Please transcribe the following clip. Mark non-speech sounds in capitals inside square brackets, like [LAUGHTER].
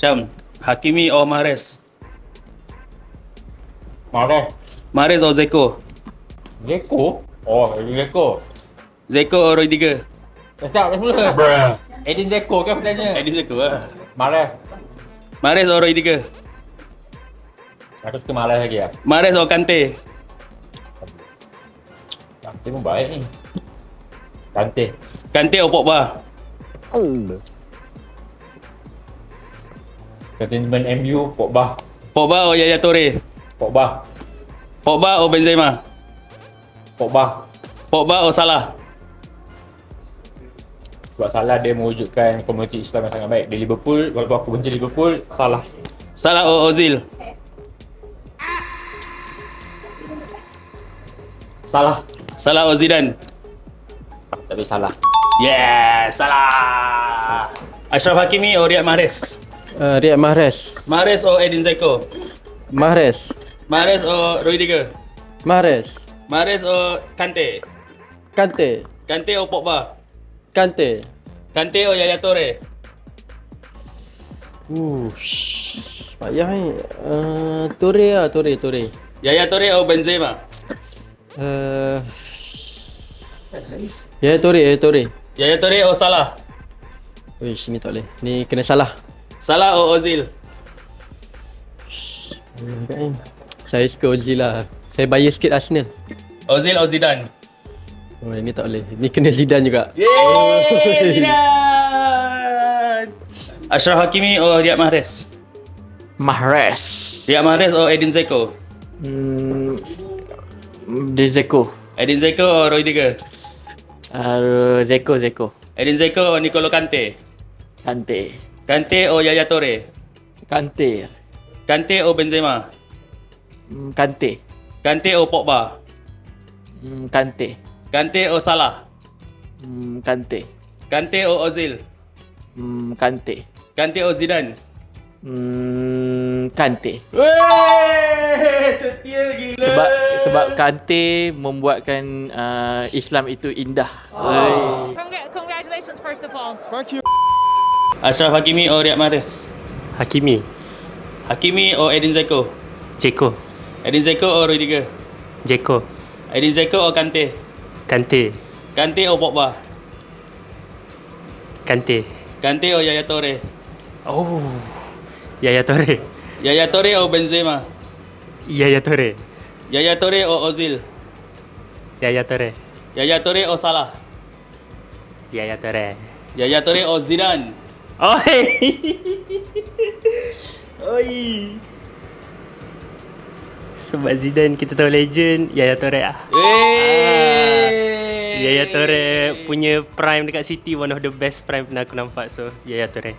Macam Hakimi or Mahrez? Marah. Mahrez or Zeko? Zeko? Oh, Zeko. Zeko or Rudiger? Dah start dah mula. Edin Zeko kan penanya. Edin Zeko lah. Marah. Mahrez or Rudiger? Aku suka malas lagi lah. Mahrez or Kante? Kante pun baik ni. Kante. Kante or Pogba? Sentiment MU, Pogba. Pogba or Yaya Toure? Pogba. Pogba or Benzema? Pogba. Pogba or Salah? Sebab salah dia mewujudkan komuniti Islam yang sangat baik. Di Liverpool, walaupun aku benci Liverpool, salah. Salah or Ozil? Salah. Salah or Zidane? Tapi salah. Yeah, salah. Ashraf Hakimi or Riyad Mahrez? Uh, Riyad Mahrez. Mahrez or Edin Zeko? Mahrez. Mahrez or Rudiger? Mahrez. Mahrez or Kante? Kante. Kante or Pogba? Kante. Kante or Yaya Toure? Ush. Payah ni. Uh, Toure lah, Toure, Toure. Yaya Toure or Benzema? Uh, ya, Toure, ya, Toure. Yaya Toure or Salah? Uish, ni tak boleh. Ni kena salah. Salah or Ozil? Kat ni. Saya suka Ozil lah. Saya bias sikit Arsenal. Ozil or Zidane? Oh, ini tak boleh. Ni kena Zidane juga. Yeay, [LAUGHS] Zidane! Ashraf Hakimi or Riyad Mahrez? Mahrez. Riyad Mahrez or Edin Zeko? Hmm, di Zeko. Edin Zeko or Rudiger? Uh, Zeko, Zeko. Edin Zeko or Nicolo Kante? Kante. Kante or Yaya Toure? Kante. Kante or Benzema? Hmm, Kante. Kante or Pogba? Hmm, Kante. Kante or Salah? Hmm, Kante. Kante or Ozil? Hmm, Kante. Kante or Zidane? Hmm, Kante. Wey, setia gila. Sebab sebab Kante membuatkan uh, Islam itu indah. Oh. Congra- congratulations, first of all. Ashraf Hakimi or Riyad Mahrez? Hakimi, Hakimi or Edin Zeko? Jeko, Edin Zeko or Rudiger? Jeko, Edin Zeko or Kante? Kante, Kante or Pogba? Kante. Kante or Yaya Toure? Oh, Yaya Toure, Yaya Toure or Benzema? Yaya Toure, Yaya Toure or Ozil? Yaya Toure, Yaya Toure or Salah? Yaya Toure. Yaya Toure or Zidane? Oi, oi. Sebab Zidane kita tahu legend, Yaya Toure ah. Wey. Yaya Toure punya prime dekat City one of the best prime pernah aku nampak so Yaya Toure.